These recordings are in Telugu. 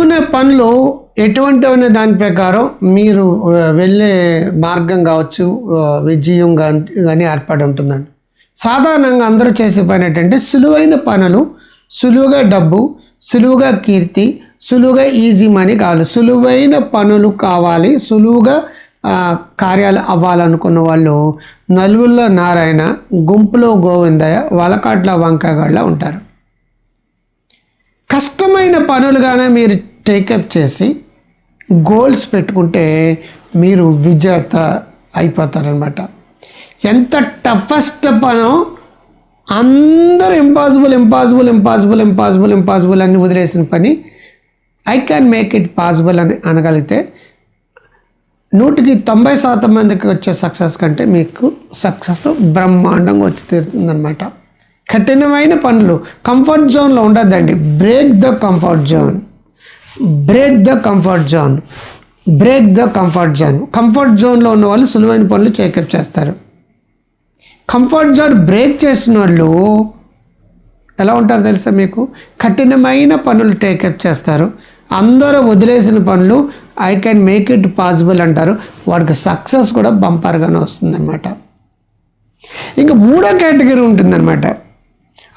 అనుకునే పనులు ఎటువంటి అనే దాని ప్రకారం మీరు వెళ్ళే మార్గం కావచ్చు విజయం కానీ కానీ ఏర్పడి ఉంటుందండి. సాధారణంగా అందరూ చేసే పని ఏంటంటే సులువైన పనులు సులువుగా డబ్బు సులువుగా కీర్తి సులువుగా ఈజీ మనీ కావాలి. సులువైన పనులు కావాలి సులువుగా కార్యాలు అవ్వాలనుకున్న వాళ్ళు నలుగురిలో నారాయణ గుంపులో గోవిందయ్య వలకాట్ల వంకాయగాళ్ళ ఉంటారు. కష్టమైన పనులుగానే మీరు టేకప్ చేసి గోల్స్ పెట్టుకుంటే మీరు విజేత అయిపోతారనమాట ఎంత టఫెస్ట్ పనో అందరూ impossible impossible impossible impossible impossible అని వదిలేసిన పని I can make it possible అని అనగలిగితే నూటికి తొంభై శాతం మందికి వచ్చే సక్సెస్ కంటే మీకు సక్సెస్ బ్రహ్మాండంగా వచ్చి తీరుతుందనమాట కఠినమైన పనులు. కంఫర్ట్ జోన్లో ఉండద్దండి. Break the comfort zone break the comfort zone break the comfort zone comfort జోన్లో ఉన్న వాళ్ళు సులువైన పనులు చేకప్ చేస్తారు. కంఫర్ట్ జోన్ బ్రేక్ చేసిన వాళ్ళు ఎలా ఉంటారు తెలుసా మీకు? కఠినమైన పనులు టేకప్ చేస్తారు. అందరూ వదిలేసిన పనులు I can make it possible అంటారు. వాడికి సక్సెస్ కూడా బంపర్గానే వస్తుందన్నమాట. ఇంకా మూడో కేటగిరీ ఉంటుందన్నమాట.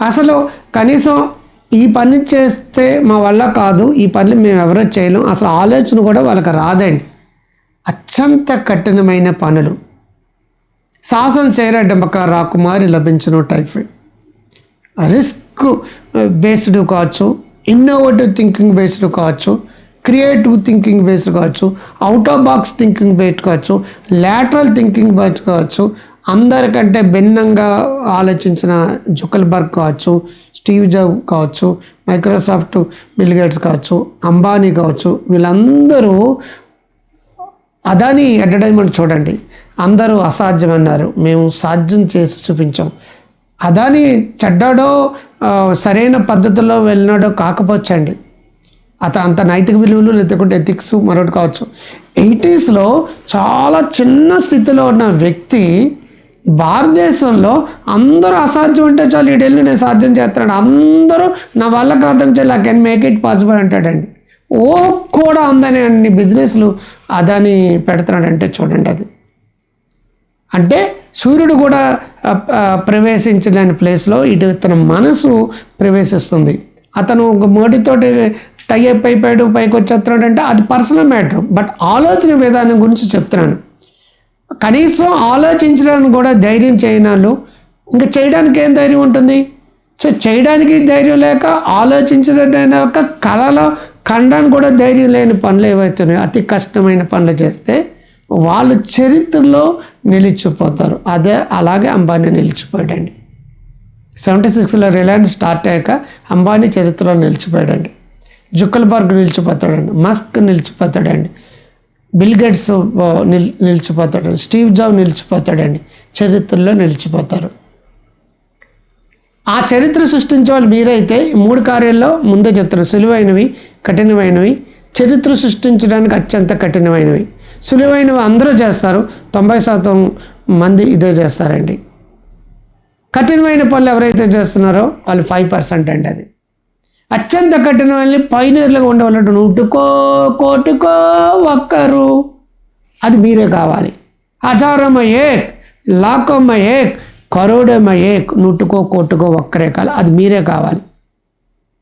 అసలు కనీసం ఈ పని చేస్తే మా వల్ల కాదు ఈ పని మేము ఎవరో చేయలేం. అసలు ఆలోచన కూడా వాళ్ళకి రాదండి. అత్యంత కఠినమైన పనులు. సాహసం చేయరడ్డంబక రాకుమారి లభించను టైఫాయిడ్. రిస్క్ బేస్డ్ కావచ్చు ఇన్నోవేటివ్ థింకింగ్ బేస్డ్ కావచ్చు క్రియేటివ్ థింకింగ్ బేస్డ్ కావచ్చు out of box thinking based కావచ్చు లాటరల్ థింకింగ్ బేస్డ్ కావచ్చు అందరికంటే భిన్నంగా ఆలోచించిన జుకల్బర్గ్ కావచ్చు స్టీవ్ జాబ్ కావచ్చు మైక్రోసాఫ్ట్ బిల్గేట్స్ కావచ్చు అంబానీ కావచ్చు వీళ్ళందరూ అదాని అడ్వర్టైజ్మెంట్ చూడండి. అందరూ అసాధ్యం అన్నారు మేము సాధ్యం చేసి చూపించాం. అదాని చెడ్డాడో సరైన పద్ధతిలో వెళ్ళినాడో కాకపోవచ్చండి. అతను అంత నైతిక విలువలు లేకుంటే ఎథిక్స్ మరొకటి కావచ్చు. ఎయిటీస్లో చాలా చిన్న స్థితిలో ఉన్న వ్యక్తి భారతదేశంలో అందరూ అసాధ్యం అంటే చాలు ఈ వెళ్ళి నేను సాధ్యం చేస్తాడు అందరూ నా వల్ల కాదని చెప్పి I can make it possible అంటాడండి. ఓ కూడా అందని అన్ని బిజినెస్లు అదాని పెడుతున్నాడంటే చూడండి అది. అంటే సూర్యుడు కూడా ప్రవేశించలేని ప్లేస్లో ఇటు తన మనసు ప్రవేశిస్తుంది. అతను ఒక మోటితోటి టై అప్ అయిపోయాడు పైకి వచ్చేస్తున్నాడు అంటే అది పర్సనల్ మ్యాటర్ బట్ ఆలోచన విధానం గురించి చెప్తున్నాను. కనీసం ఆలోచించడానికి కూడా ధైర్యం చేయని వాళ్ళు ఇంకా చేయడానికి ఏం ధైర్యం ఉంటుంది? సో చేయడానికి ధైర్యం లేక ఆలోచించడం లేక కళలో కండాన్ని కూడా ధైర్యం లేని పనులు ఏవైతున్నాయో అతి కష్టమైన పనులు చేస్తే వాళ్ళు చరిత్రలో నిలిచిపోతారు. అదే అలాగే అంబానీ నిలిచిపోయాడండి. సెవెంటీ సిక్స్లో రిలయన్స్ స్టార్ట్ అయ్యాక అంబానీ చరిత్రలో నిలిచిపోయాడండి. జుక్కల్బర్గ్ నిలిచిపోతాడండి. మస్క్ నిలిచిపోతాడండి. బిల్ గేట్స్ నిల్ నిలిచిపోతాడు. స్టీవ్ జాబ్ నిలిచిపోతాడండి. చరిత్రలో నిలిచిపోతారు. ఆ చరిత్ర సృష్టించే వాళ్ళు మీరైతే మూడు కార్యాల్లో ముందే చెప్తారు సులువైనవి కఠినమైనవి. చరిత్ర సృష్టించడానికి అత్యంత కఠినమైనవి. సులువైనవి అందరూ చేస్తారు. తొంభై శాతం మంది ఇదే చేస్తారండి. కఠినమైన పనులు ఎవరైతే చేస్తున్నారో వాళ్ళు ఫైవ్ పర్సెంట్ అండి అది. అత్యంత కఠినమైన పైనీర్లుగా ఉండవాలంటే నూటుకో కోటుకో ఒక్కరు. అది మీరే కావాలి. హజారమ ఏక్ లాఖోమ ఏక్ కరోడమ ఏక్ నూటుకో కోటుకో ఒక్కరే కావాలి. అది మీరే కావాలి.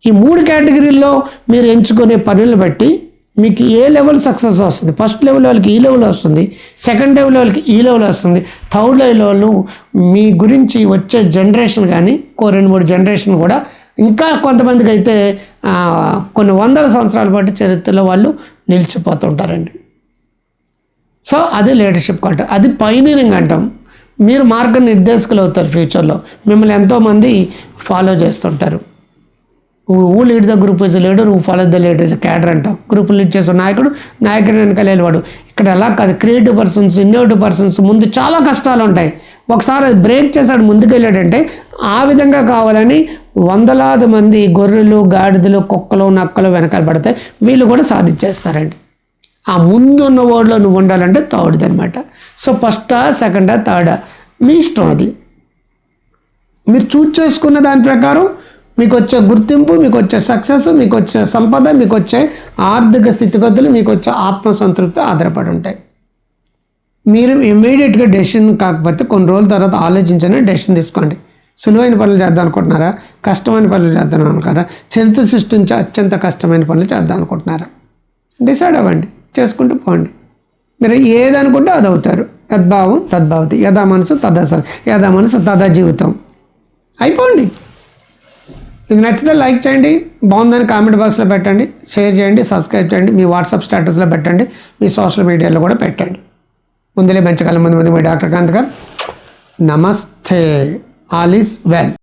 ఈ మూడు కేటగిరీల్లో మీరు ఎంచుకునే పనులు బట్టి మీకు ఏ లెవెల్ సక్సెస్ వస్తుంది? ఫస్ట్ లెవెల్ వాళ్ళకి ఈ లెవెల్ వస్తుంది. సెకండ్ లెవెల్ వాళ్ళకి ఈ లెవెల్ వస్తుంది. థర్డ్ లెవెల్ వాళ్ళు మీ గురించి వచ్చే జనరేషన్ కానీ ఇంకో రెండు మూడు జనరేషన్ కూడా ఇంకా కొంతమందికి అయితే కొన్ని వందల సంవత్సరాల పాటు చరిత్రలో వాళ్ళు నిలిచిపోతుంటారండి. సో అది లీడర్షిప్ అంటాం అది పైనీరింగ్ అంటాం. మీరు మార్గ నిర్దేశకులు అవుతారు ఫ్యూచర్లో మిమ్మల్ని ఎంతోమంది ఫాలో చేస్తుంటారు. Who lead the group is leader who follow the leader is cadre అంటాం. గ్రూప్ లీడ్ చేసే నాయకుడు నాయకుడు వెనకాల ఇక్కడ ఎలా కాదు. క్రియేటివ్ పర్సన్స్ ఇన్నోవేటివ్ పర్సన్స్ ముందు చాలా కష్టాలు ఉంటాయి. ఒకసారి అది బ్రేక్ చేశాడు ముందుకు వెళ్ళాడంటే ఆ విధంగా కావాలని వందలాది మంది గొర్రెలు గాడిదలు కుక్కలు నక్కలు వెనకాల పడితే వీళ్ళు కూడా సాధించేస్తారండి. ఆ ముందున్న వర్డ్లో నువ్వు ఉండాలంటే థర్డ్దనమాట సో ఫస్టా సెకండా థర్డా మీ ఇష్టం అది. మీరు చూజ్ చేసుకున్న దాని ప్రకారం మీకు వచ్చే గుర్తింపు మీకు వచ్చే సక్సెస్ మీకు వచ్చే సంపద మీకు వచ్చే ఆర్థిక స్థితిగతులు మీకు వచ్చే ఆత్మసంతృప్తి ఆధారపడి ఉంటాయి. మీరు ఇమ్మీడియట్గా డెసిషన్ కాకపోతే కొన్ని రోజుల తర్వాత ఆలోచించని డెసిషన్ తీసుకోండి. సులువైన పనులు చేద్దాం అనుకుంటున్నారా? కష్టమైన పనులు చేద్దాం అనుకుంటారా చరిత్ర సృష్టించే అత్యంత కష్టమైన పనులు చేద్దాం అనుకుంటున్నారా? డిసైడ్ అవ్వండి. చేసుకుంటూ పోండి. మీరు ఏది అనుకుంటే అది అవుతారు. తద్భావం తద్భావతి. యథా మనసు తదా సార్ యథా మనసు తదా జీవితం. అయిపోండి. మీకు నచ్చితే లైక్ చేయండి. బాగుందని కామెంట్ బాక్స్లో పెట్టండి. షేర్ చేయండి. సబ్స్క్రైబ్ చేయండి. మీ వాట్సాప్ స్టేటస్లో పెట్టండి. మీ సోషల్ మీడియాలో కూడా పెట్టండి. ముందులే పెంచగలం ముందు ముందు మీ డాక్టర్ కాంత్ గారు. నమస్తే. all is well.